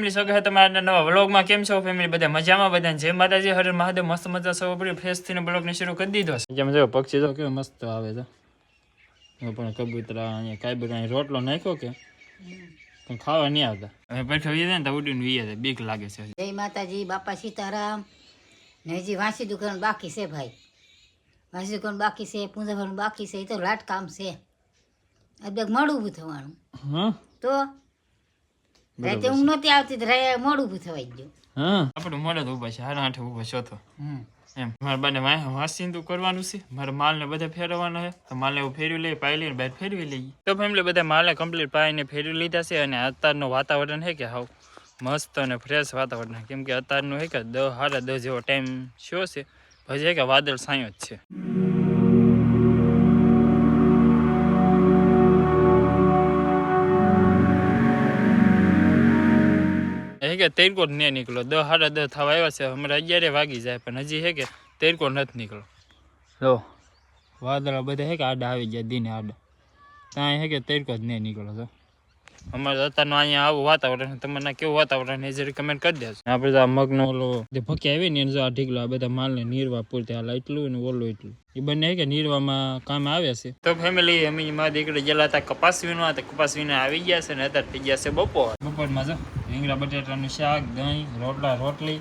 Family સગા તમારા નવા વ્લોગમાં કેમ છો ફેમિલી બધા મજામાં બધા જય માતાજી. હરે મહાદેવ મસ્ત મજા સૌ પડી ફ્રેશ થઈને બ્લોગને શરૂ કરી દીધો છે. જેમ જો પક્ષી તો કેવું મસ્ત આવે છે. પણ કબૂતરા અહીંયા કાંઈ અહીં રોટલો નાખ્યો કે? પણ ખાવા નહીં આવતા. હવે પછી વીએ ને તો ઉડીને વીએ છે બીક લાગે છે. જય માતાજી બાપા સીતારામ. ને હજી વાંસી દુકાન બાકી છે ભાઈ. વાંસી દુકાન બાકી છે પૂંજા ભરવાનું બાકી છે એ તો લાટ કામ છે. અત્યારે મોડું ઊભું થવાનું. હા? તો રાતે ઊંઘ નહોતી આવતી મોડું ઊભું થવાઈ ગયું. હા. આપણે મોડે તો ઊભા છે હારા આઠે ઊભા છો તો. એમ મારા બાને વાંહે વાંસીને કરવાનું છે. મારે માલને બધા ફેરવવાનો છે. તો માલને એવું ફેરવી લઈ પાઈ લઈને બહાર ફેરવી લઈએ. તો ફેમિલી બધા માલે કમ્પ્લીટ પાઈને ફેરવી લીધા છે અને અત્યારનું વાતાવરણ છે કે હાવ મસ્ત અને ફ્રેશ વાતાવરણ કેમ કે અત્યારનું છે કે દસ સાડા દસ જેવો ટાઈમ શો છે. પછી છે કે વાદળ સાયો જ છે. કે તેરકોટ નહીં નીકળો દસ સાડા દસ થવા આવ્યા છે. હમણાં અગિયારે વાગી જાય પણ હજી છે કે તેરકોટ નથી નીકળો લો. વાદળા બધા છે કે આડા આવી ગયા દિને આડા. ત્યાં છે કે તૈરકો જ નહીં નીકળો તો અમારે અત્યારનું અહીંયા આવું વાતાવરણ. તમને કેવું વાતાવરણ એ જરી કમેન્ટ કરી દેજો. આપણે આ મગનો ઓલો જે ભક્યા આવી ને જો આ ઢીકલો આ બધા માલને નીરવા પૂરતી હાલ એટલું ને ઓલું એટલું. એ બંને કે નીરવામાં કામ આવે છે? તો ફેમિલી અમે મારા દીકરી ગયેલા હતા કપાસ વીણવા તો કપાસ વીણા આવી ગયા છે ને અત્યારે થઈ ગયા છે બપોર. બપોરમાં જો. રીંગણા બટેટાનું શાક દહીં રોટલા રોટલી.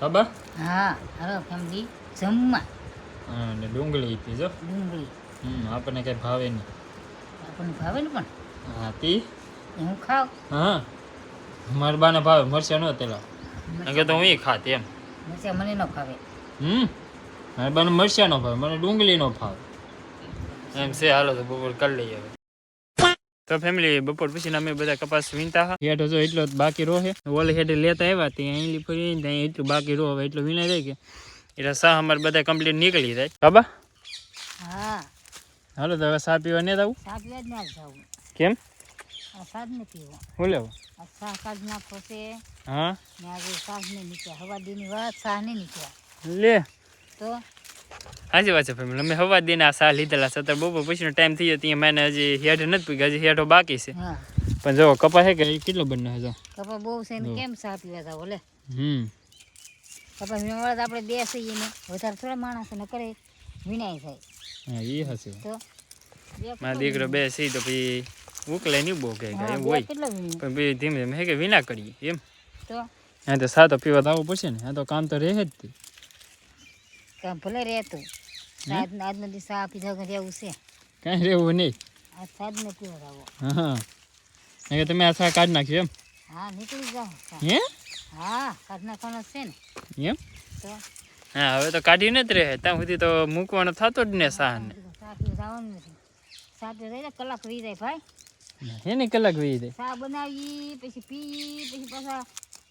ખબર? હા હાલો ફેમિલી જમવા. અને ડુંગળી હતી જો. ડુંગળી. હમ આપણને કઈ ભાવે નહીં. આપણને ભાવે ને પણ? હા તી. હું ખાવ હા. મારા બાને ભાવે મરચા ન તેલા કે તો હું ખાત એમ. મરચાં મને ન ભાવે. હમ. મારા બાને મરચા નો ભાવે મને ડુંગળી નો ભાવે. એમ છે હાલો તો બપોર કરી લઈએ હવે. તો ફેમિલી બપોર પછી અમે બધા કપાસ વીણતા હા. હેઠ જો એટલો જ બાકી રહે ઓલ હેઠ લેતા આવ્યા ત્યાં અહીં ફરી ત્યાં એટલું બાકી રહો હવે એટલું વીણાઈ જાય કે. એટલે સા અમારે બધા કમ્પ્લીટ નીકળી જાય. બાબા હા. હાલો તો હવે સા પીવા નહીં આવું? ચા પીવા જ ના જાવું કેમ? આ સાદ ને પીવો. લેવું? આ કાઢ નાખો છે. હા. ને આજે નહીં નીકળ્યા. હવા દીની વાત સાસ નહીં નીકળ્યા. લે. તો? સાચી વાત છે ફેમિલી અમે હવા દિન આ સા લીધેલા સત્તર બપોર પછીનો ટાઈમ થઈ ગયો ત્યાં મને હજી હેઠ નથી પીગા હજી હેઠો બાકી છે. પણ જો કપા છે કે કેટલો બંને હજો કપા બહુ છે ને કેમ ચા પીવા જાવ ઓલે હમ. કપા મેવાળા આપણે બે છીએ ને વધારે થોડા માણસ ને કરે વિનાય થાય. હા એ હશે. તો મારા દીકરો બે સી તો પછી ઉકલે નહીં બહુ કે હા, એમ હોય. પણ પછી ધીમે ધીમે હે કે વિના કરીએ એમ. તો? હા તો સાતો પીવા તો આવવું પડશે ને આ તો કામ તો રહે જ તે ભલે રહેતું સાદ આજનો દિવસ આ પીધા વગર રહેવું છે. કાંઈ રહેવું નહીં. આ સાદ ને પીવો જાવો હા. કે તમે આ સા કાઢી નાખ્યો હા નીકળી જાઓ. હે? હા કાઢ નાખવાનો છે ને. એમ? તો? હા હવે તો કાઢીને જ રહે. ત્યાં સુધી તો મૂકવાનો થતો જ ને સા ને જવાનું નથી. ચા પીવા ને કલાક વી જાય ભાઈ. એની કલાક વી જાય. સા બનાવી પછી પી પછી પાછા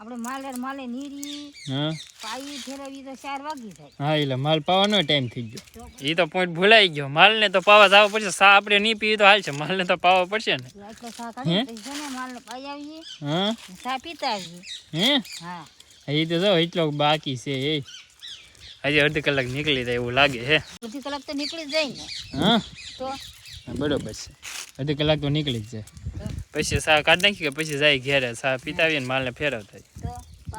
આપણે માલે માલે નીરી હા? પાઈ ફેરવી તો 4 વાગી થાય હા એટલે માલ પાવાનો ટાઈમ થઈ ગયો. ઈ એ તો પોઈન્ટ ભૂલાઈ ગયો. માલને તો પાવા જાવ પડશે. સા આપણે ની પીવી તો હાલ છે. માલને તો પાવા પડશે ને. એટલે સા કાઢી પૈસા ને માલ પાઈ આવીએ. હા? સા પીતા આવીએ. હે? હા. એ તો જો એટલો બાકી છે એ. હજી અડધી કલાક નીકળી જાય એવું લાગે છે. અડધી કલાક તો નીકળી જાય ને. હા? તો? બરોબર છે. અડધી કલાક તો નીકળી જ જાય. પછી સા કાઢી નાખી કે પછી જાય ઘેરે. સા પીતા આવીએ ને માલને ફેરવતા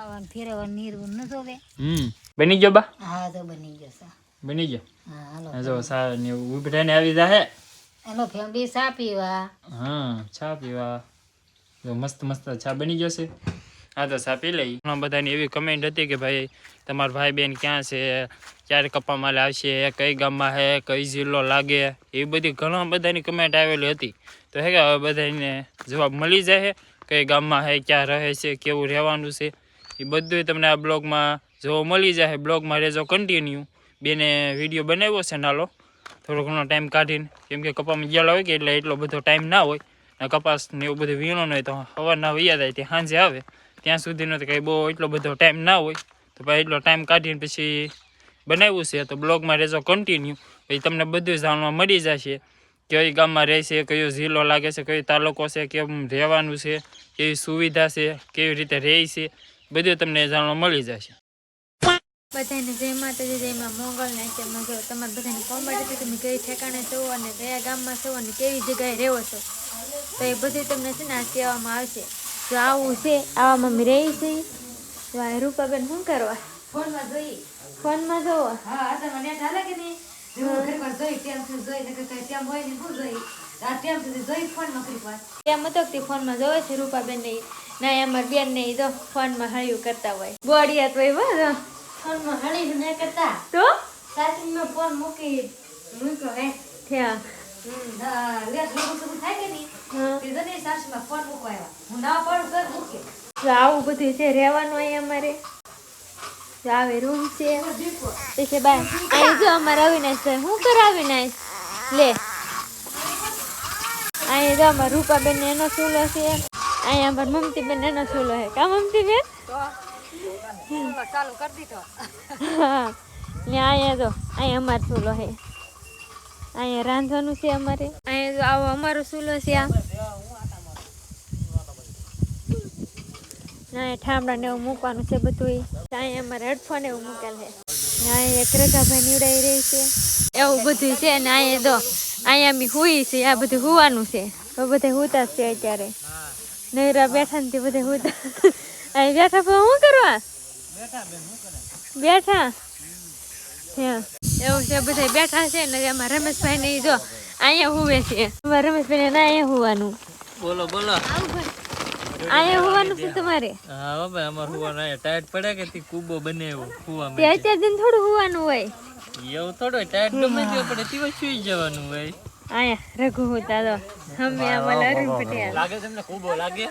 આવીએ. ફેરવવાનું નીરવું ન જોવે. હમ. બની ગયો બા? હા તો બની ગયો બની ગયો? હા હાલો જો સા ને ઊભી રહીને આવી જાહે. એનો ફેમિલી ચા પીવા. હા ચા પીવા. જો મસ્ત મસ્ત ચા બની જશે હા તો ચા પી લઈ. ઘણા બધાની એવી કમેન્ટ હતી કે ભાઈ તમારા ભાઈ બેન ક્યાં છે? ક્યારે કપ્પા માલ આવશે? કઈ ગામમાં હે? કઈ જિલ્લો લાગે? એવી બધી ઘણા બધાની કમેન્ટ આવેલી હતી. તો હે કે હવે બધાને જવાબ મળી જાય કઈ ગામમાં હે ક્યાં રહે છે કેવું રહેવાનું છે? એ બધું તમને આ બ્લોગમાં જોવા મળી જાય, બ્લોગમાં રહેજો કન્ટિન્યુ બેને વીડિયો બનાવ્યો છે નાલો થોડો ઘણો ટાઈમ કાઢીને, કેમ કે કપામાં ગયેલા હોય કે એટલે એટલો બધો ટાઈમ ના હોય. અને કપાસ ને એવું બધું વીણો હોય તો સવારના વૈયા જાય, તે સાંજે આવે. ત્યાં સુધીનો તો કંઈ બહુ એટલો બધો ટાઈમ ના હોય. તો ભાઈ એટલો ટાઈમ કાઢીને પછી બનાવ્યું છે. તો બ્લોગમાં રહેજો કન્ટિન્યુ પછી તમને બધું જાણવા મળી જશે. કઈ ગામમાં રહે છે, કયો જિલ્લો લાગે છે, કયો તાલુકો છે, કેમ રહેવાનું છે, કેવી સુવિધા છે, કેવી રીતે રહે છે. બધું તમને જાણવા મળી જશે. બધાને જય માતાજી જય માં મોગલ ને અત્યારમાં જો તમારે બધાની કોમેન્ટ હતી તમે કઈ ઠેકાણે છો અને કયા ગામમાં છો અને કેવી જગ્યાએ રહેવો છો. તો એ બધું તમને છે ને આ કહેવામાં આવશે. જો આવું છે આવા મમ્મી રહી છે. તો આ રૂપાબેન શું કરવા? ફોનમાં જોઈ ફોનમાં જોવો. હા તો મને ચાલે કે નહીં? હું ઘડીક વાર જોઈ ટેમ સુધી જોઈ નકર કઈ ટેમ હોય ને શું જોઈ. આ ટેમ સુધી જોઈ ફોનમાં ઘડીક વાર એમ હતો કે તે ફોનમાં જોવે છે રૂપાબેન ને ના અમાર બેન ને ઈ જો ફોનમાં હળિયું કરતા હોય. બોડિયા તો એવા જો ફોનમાં હળી ન કરતા. તો? સાચીમાં ફોન મૂકી મૂક્યો હે. થયા. હા, હા ફોન હું આવું બધું છે રહેવાનું અહીંયા અમારે? આવે રૂમ છે. પછી બા અહીં જો અમારે અવિનાશ શું કરે અવિનાશ? લે. અહીંયા જો અમારે રૂપાબેન એનો ચૂલો છે. અહીંયા અમારા મમતી બેન એનો ચૂલો હે. કા મમતી બેન ચાલુ કરી દીધો. હા. અહીંયા જો અહીંયા અમારો ચૂલો હે. અહીંયા રાંધવાનું છે અમારે. અહીંયા જો આવો અમારો ચૂલો છે આ. ના ઠામડા ને એવું મૂકવાનું છે બધું અહીંયા અમારે હેડફોન એવું મૂકેલ છે ને એક રગાભાઈ નીવડાઈ રહી છે. એવું બધું છે ને અહીંયા તો અહીંયા અમે હુઈ છે આ બધું હુવાનું છે. તો બધા હુતા છે અત્યારે. નૈરા બેઠા ને તે બધા હું અહીં બેઠા પણ શું કરવા? બેઠા? એવું છે બધા બેઠા છે ને એમાં રમેશભાઈ ને જો અહીંયા હુવે છે. રમેશભાઈ ને અહીંયા હુવાનું. બોલો બોલો. અહીંયા હુવાનું છે તમારે? હા ભાઈ અમાર હુવા ના ટાઈટ પડે કે તી કુબો બને એવો હુવા તે અત્યાર થોડું હુવાનું હોય. એવું થોડું ટાઈટ ગમે તે પડે તીવો સુઈ જવાનું હોય. અહીંયા રઘુ હુતા તો અમે આમાં અરુણ પટેલ લાગે તમને કુબો લાગે.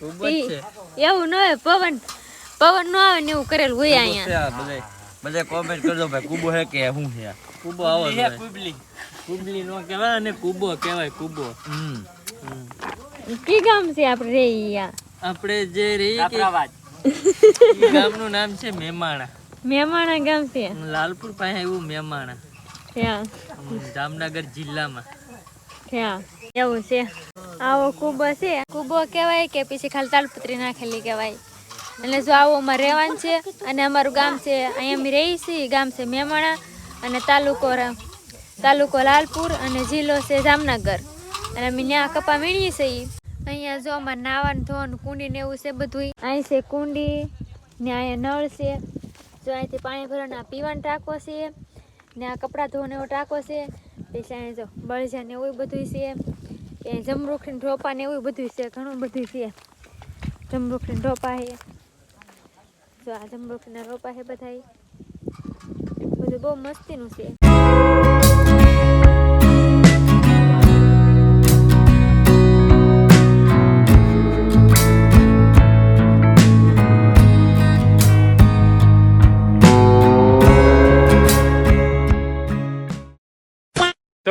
કુબો જ છે. ઈ એવું ન હોય પવન પવન ન આવે ને એવું કરેલું હોય અહીંયા. બધા બધા કોમેન્ટ કરજો ભાઈ કુબો હે કે હું હે? કુબો આવો છે કુબલી. કુબલી નો કહેવાય અને કુબો કહેવાય કુબો. હમ. કી ગામ છે આપણે રે અહીંયા આપણે જે રહી કે ઈ ગામનું નામ છે મેમાણા. મહેમાણા ગામ છે. લાલપુર પાસે એવું મેમાણા. ત્યાં. હમ, જામનગર જિલ્લામાં. ત્યાં એવું છે. આવો કુબો છે. કુબો કહેવાય કે પછી ખાલી તાલપત્રી નાખેલી કહેવાય. એટલે જો આવો અમારે રહેવાનું છે અને અમારું ગામ છે, અહીંયા અમે રહી છીએ ગામ છે મેમાણા અને તાલુકો તાલુકો લાલપુર અને જિલ્લો છે જામનગર. અને અમે ત્યાં કપા વીણીએ છીએ અહીંયા જો અમારે નાવાનું ધોવાનું કુંડી ને એવું છે બધું અહીં છે કુંડી, ને અહીંયા નળ છે. જો અહીંથી પાણી ભરવાના પીવાનું ટાંકો છે, ને આ કપડાં ધોવાનો એવો ટાંકો છે. પછી એ જો, બળજા ને એવું બધું છે. કે જમરૂખી ઢોપા ને એવું બધું છે, ઘણું બધું છે. જમરૂખી ઢોપા છે. જો આ જમરૂખીના રોપા છે બધા બધું બહુ મસ્તીનું છે.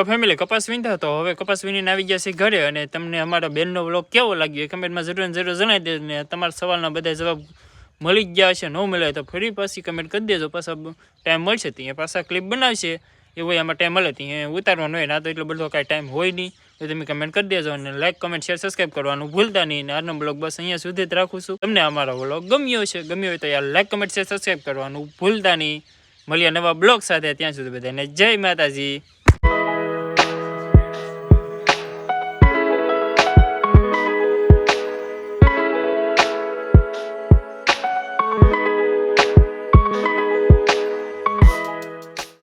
ફેમિલી કપાસ વીણતા તો હવે કપાસ વીણીને આવી ગયા છે ઘરે અને તમને અમારો બેનનો બ્લોગ કેવો લાગ્યો? એ કમેન્ટમાં જરૂર જરૂર જણાવી દેજો ને તમારા સવાલના બધા જવાબ મળી ગયા હશે, ન મળે તો ફરી પાછી કમેન્ટ કરી દેજો. પાછા ટાઈમ મળશે ત્યાં. પાછા ક્લિપ બનાવશે. એવું એમાં ટાઈમ મળે ત્યાં. ઉતારવાનો હોય ના તો એટલો બધો કાંઈ ટાઈમ હોય નહીં. તો તમે કમેન્ટ કરી દેજો અને લાઈક કમેન્ટ શેર સબસ્ક્રાઈબ કરવાનું ભૂલતા નહીં અને આજનો બ્લોગ બસ અહીંયા સુધી જ રાખું છું. તમને અમારો બ્લોગ ગમ્યો છે ગમ્યો હોય તો યાર લાઈક કમેન્ટ શેર સબસ્ક્રાઈબ કરવાનું ભૂલતા નહીં. મળીએ નવા બ્લોગ સાથે. ત્યાં સુધી બધાને જય માતાજી.